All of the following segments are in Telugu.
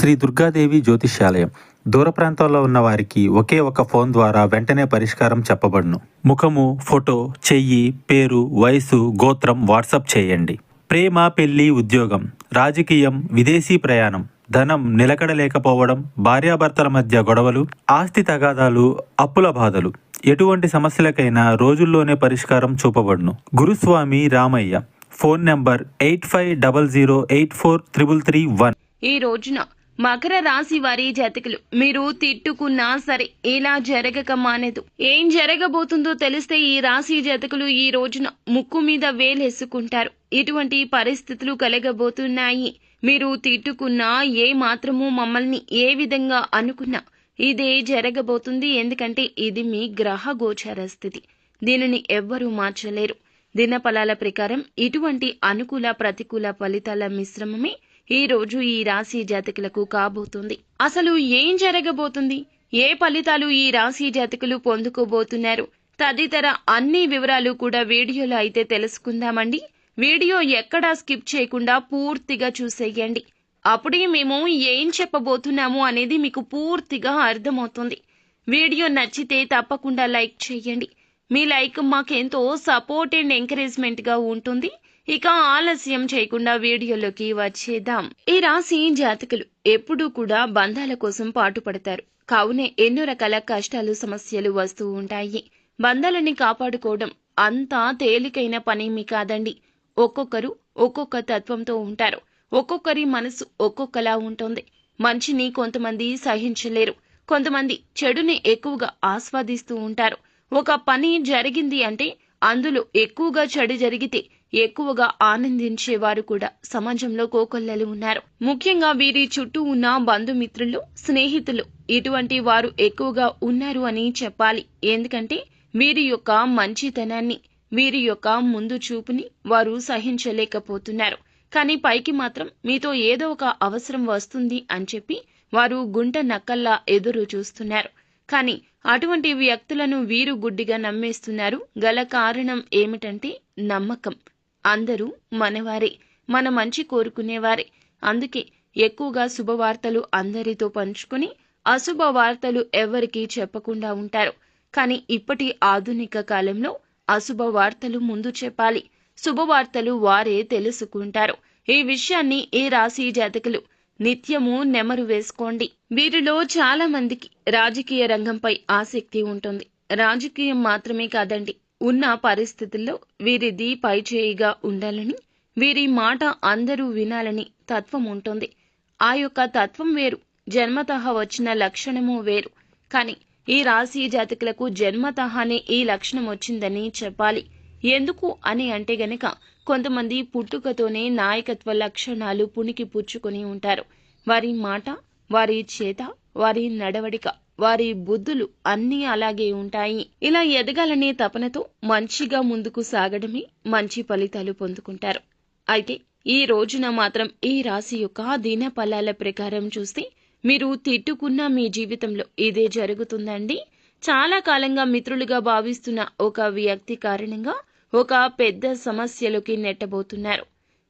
శ్రీ దుర్గాదేవి జ్యోతిష్యాలయం. దూర ప్రాంతాల్లో ఉన్న వారికి ఒకే ఒక ఫోన్ ద్వారా వెంటనే పరిష్కారం చెప్పబడును. ముఖము ఫోటో చెయ్యి పేరు వయసు గోత్రం వాట్సాప్ చేయండి. ప్రేమ పెళ్ళి ఉద్యోగం రాజకీయం విదేశీ ప్రయాణం ధనం నిలకడలేకపోవడం భార్యాభర్తల మధ్య గొడవలు ఆస్తి తగాదాలు అప్పుల బాధలు ఎటువంటి సమస్యలకైనా రోజుల్లోనే పరిష్కారం చూపబడును. Guruswami Ramaiah phone number eight five double zero eight four triple three one. ఈ రోజున మకర రాశి వారి జాతకులు. మీరు తిట్టుకున్నా సరే ఇలా జరగక మానేదు. ఏం జరగబోతుందో తెలిస్తే ఈ రాశి జాతకులు ఈ రోజున ముక్కు మీద వేలేసుకుంటారు. ఇటువంటి పరిస్థితులు కలగబోతున్నాయి. మీరు తిట్టుకున్నా ఏ మాత్రము మమ్మల్ని ఏ విధంగా అనుకున్నా ఇదే జరగబోతుంది. ఎందుకంటే ఇది మీ గ్రహ గోచర స్థితి. దీనిని ఎవ్వరూ మార్చలేరు. దినఫలాల ప్రకారం ఇటువంటి అనుకూల ప్రతికూల ఫలితాల మిశ్రమమే ఈ రోజు ఈ రాశి జాతకులకు కాబోతుంది. అసలు ఏం జరగబోతుంది? ఏ ఫలితాలు ఈ రాశి జాతకులు పొందుకోబోతున్నారు? తదితర అన్ని వివరాలు కూడా వీడియోలో అయితే తెలుసుకుందామండి. వీడియో ఎక్కడా స్కిప్ చేయకుండా పూర్తిగా చూసేయండి. అప్పుడే మేము ఏం చెప్పబోతున్నాము అనేది మీకు పూర్తిగా అర్థమవుతుంది. వీడియో నచ్చితే తప్పకుండా లైక్ చేయండి. మీ లైక్ మాకెంతో సపోర్ట్ అండ్ ఎంకరేజ్మెంట్గా ఉంటుంది. ఇక ఆలస్యం చేయకుండా వీడియోలోకి వచ్చేద్దాం. ఈ రాశి జాతకులు ఎప్పుడూ కూడా బంధాల కోసం పాటుపడతారు. కావునే ఎన్నో రకాల కష్టాలు సమస్యలు వస్తూ ఉంటాయి. బంధాలని కాపాడుకోవడం అంతా తేలికైన పనేమి కాదండి. ఒక్కొక్కరు ఒక్కొక్క తత్వంతో ఉంటారు. ఒక్కొక్కరి మనసు ఒక్కొక్కలా ఉంటుంది. మంచిని కొంతమంది సహించలేరు. కొంతమంది చెడుని ఎక్కువగా ఆస్వాదిస్తూ ఉంటారు. ఒక పని జరిగింది అంటే అందులో ఎక్కువగా చెడు జరిగితే ఎక్కువగా ఆనందించేవారు కూడా సమాజంలో కోకొల్లలు ఉన్నారు. ముఖ్యంగా వీరి చుట్టూ ఉన్న బంధుమిత్రులు స్నేహితులు ఇటువంటి వారు ఎక్కువగా ఉన్నారు అని చెప్పాలి. ఎందుకంటే వీరి యొక్క మంచితనాన్ని వీరి యొక్క ముందు చూపుని వారు సహించలేకపోతున్నారు. కానీ పైకి మాత్రం మీతో ఏదో ఒక అవసరం వస్తుంది అని చెప్పి వారు గుంట నక్కల్లా ఎదురు చూస్తున్నారు. కానీ అటువంటి వ్యక్తులను వీరు గుడ్డిగా నమ్మేస్తున్నారు. గల కారణం ఏమిటంటే నమ్మకం. అందరూ మనవారే. మన మంచి కోరుకునేవారే. అందుకే ఎక్కువగా శుభవార్తలు అందరితో పంచుకుని అశుభ వార్తలు ఎవరికీ చెప్పకుండా ఉంటారు. కానీ ఇప్పటి ఆధునిక కాలంలో అశుభ వార్తలు ముందు చెప్పాలి. శుభవార్తలు వారే తెలుసుకుంటారు. ఈ విషయాన్ని ఈ రాశి జాతకులు నిత్యము నెమరు వేసుకోండి. వీరిలో చాలా మందికి రాజకీయ రంగంపై ఆసక్తి ఉంటుంది. రాజకీయం మాత్రమే కాదండి ఉన్న పరిస్థితుల్లో వీరిది పైచేయిగా ఉండాలని వీరి మాట అందరూ వినాలని తత్వం ఉంటుంది. ఆ యొక్క తత్వం వేరు జన్మతః వచ్చిన లక్షణము వేరు. కానీ ఈ రాశి జాతకులకు జన్మతహానే ఈ లక్షణం వచ్చిందని చెప్పాలి. ఎందుకు అని అంటే గనక కొంతమంది పుట్టుకతోనే నాయకత్వ లక్షణాలు పుణికి పుచ్చుకొని ఉంటారు. వారి మాట వారి చేత వారి నడవడిక వారి బుద్ధులు అన్నీ అలాగే ఉంటాయి. ఇలా ఎదగాలనే తపనతో మంచిగా ముందుకు సాగడమే మంచి ఫలితాలు పొందుకుంటారు. అయితే ఈ రోజున మాత్రం ఈ రాశి యొక్క దిన ఫలాల ప్రకారం చూస్తే మీరు తిట్టుకున్న మీ జీవితంలో ఇదే జరుగుతుందండి. చాలా కాలంగా మిత్రులుగా భావిస్తున్న ఒక వ్యక్తి కారణంగా ఒక పెద్ద సమస్యలోకి నెట్టబోతున్నారు.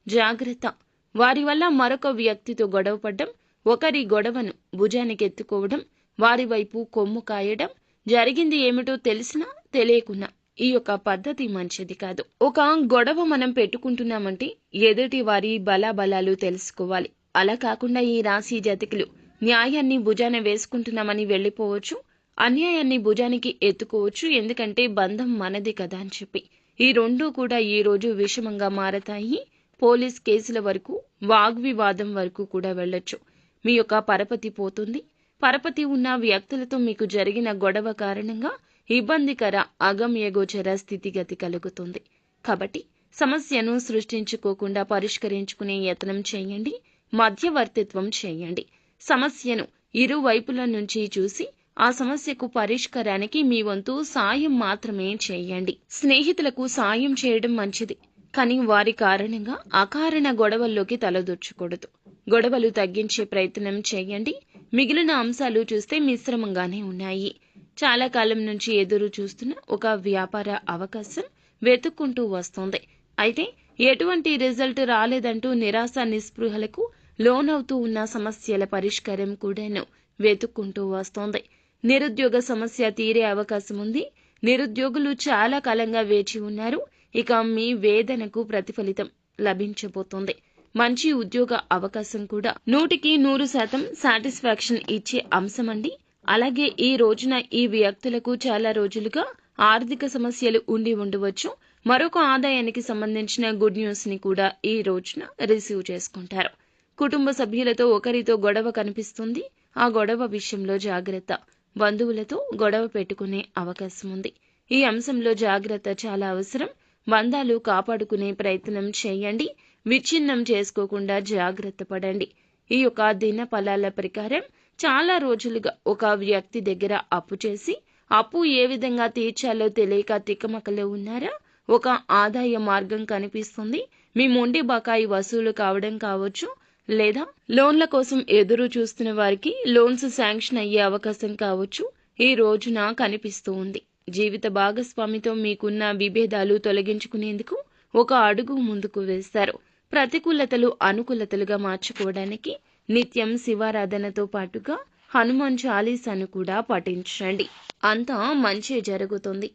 జాగ్రత్త. వారి వల్ల మరొక వ్యక్తితో గొడవపడ్డం ఒకరి గొడవను భుజానికి ఎత్తుకోవడం వారి వైపు కొమ్ము కాయడం జరిగింది ఏమిటో తెలిసినా తెలియకున్నా ఈ యొక్క పద్ధతి మంచిది కాదు. ఒక గొడవ మనం పెట్టుకుంటున్నామంటే ఎదుటి వారి బలాబలాలు తెలుసుకోవాలి. అలా కాకుండా ఈ రాశి జాతికులు న్యాయాన్ని భుజాన వేసుకుంటున్నామని వెళ్ళిపోవచ్చు అన్యాయాన్ని భుజానికి ఎత్తుకోవచ్చు ఎందుకంటే బంధం మనది కదా అని చెప్పి. ఈ రెండూ కూడా ఈ రోజు విషమంగా మారతాయి. పోలీస్ కేసుల వరకు వాగ్వివాదం వరకు కూడా వెళ్ళొచ్చు. మీ యొక్క పరపతి పోతుంది. పరపతి ఉన్న వ్యక్తులతో మీకు జరిగిన గొడవ కారణంగా ఇబ్బందికర అగమ్యగోచర స్థితిగతి కలుగుతుంది. కాబట్టి సమస్యను సృష్టించుకోకుండా పరిష్కరించుకునే యత్నం చేయండి. మధ్యవర్తిత్వం చేయండి. సమస్యను ఇరువైపుల నుంచి చూసి ఆ సమస్యకు పరిష్కారానికి మీ వంతు సాయం మాత్రమే చేయండి. స్నేహితులకు సాయం చేయడం మంచిది. కానీ వారి కారణంగా అకారణ గొడవల్లోకి తలదొచ్చకూడదు. గొడవలు తగ్గించే ప్రయత్నం చేయండి. మిగిలిన అంశాలు చూస్తే మిశ్రమంగానే ఉన్నాయి. చాలా కాలం నుంచి ఎదురు చూస్తున్న ఒక వ్యాపార అవకాశం వెతుక్కుంటూ వస్తోంది. అయితే ఎటువంటి రిజల్ట్ రాలేదంటూ నిరాశ నిస్పృహలకు లోనవుతూ ఉన్న సమస్యల పరిష్కారం కూడాను వెతుక్కుంటూ వస్తోంది. నిరుద్యోగ సమస్య తీరే అవకాశం ఉంది. నిరుద్యోగులు చాలా కాలంగా వేచి ఉన్నారు. ఇక మీ వేదనకు ప్రతిఫలితం లభించబోతోంది. మంచి ఉద్యోగ అవకాశం కూడా. నూటికి నూరు శాతం సాటిస్ఫాక్షన్ ఇచ్చే అంశమండి అలాగే ఈ రోజున ఈ వ్యక్తులకు చాలా రోజులుగా ఆర్థిక సమస్యలు ఉండి ఉండవచ్చు. మరొక ఆదాయానికి సంబంధించిన గుడ్ న్యూస్ని కూడా ఈ రోజున రిసీవ్ చేసుకుంటారు. కుటుంబ సభ్యులతో ఒకరితో గొడవ కనిపిస్తుంది. ఆ గొడవ విషయంలో జాగ్రత్త. బంధువులతో గొడవ పెట్టుకునే అవకాశం ఉంది. ఈ అంశంలో జాగ్రత్త చాలా అవసరం. బంధాలు కాపాడుకునే ప్రయత్నం చేయండి. విచ్ఛిన్నం చేసుకోకుండా జాగ్రత్త పడండి. ఈ యొక్క దిన ఫలాల ప్రకారం చాలా రోజులుగా ఒక వ్యక్తి దగ్గర అప్పు చేసి అప్పు ఏ విధంగా తీర్చాలో తెలియక తిక్కమకలో ఉన్నారా? ఒక ఆదాయ మార్గం కనిపిస్తుంది. మీ మొండి బకాయి వసూలు కావడం కావచ్చు లేదా లోన్ల కోసం ఎదురు చూస్తున్న వారికి లోన్స్ శాంక్షన్ అయ్యే అవకాశం కావచ్చు. ఈ రోజున కనిపిస్తూ ఉంది. జీవిత భాగస్వామితో మీకున్న విభేదాలు తొలగించుకునేందుకు ఒక అడుగు ముందుకు వేస్తారు ప్రతికూలతలు అనుకూలతలుగా మార్చుకోవడానికి నిత్యం శివారాధనతో పాటుగా హనుమాన్ చాలీసాను కూడా పఠించండి. అంతా మంచి జరుగుతుంది.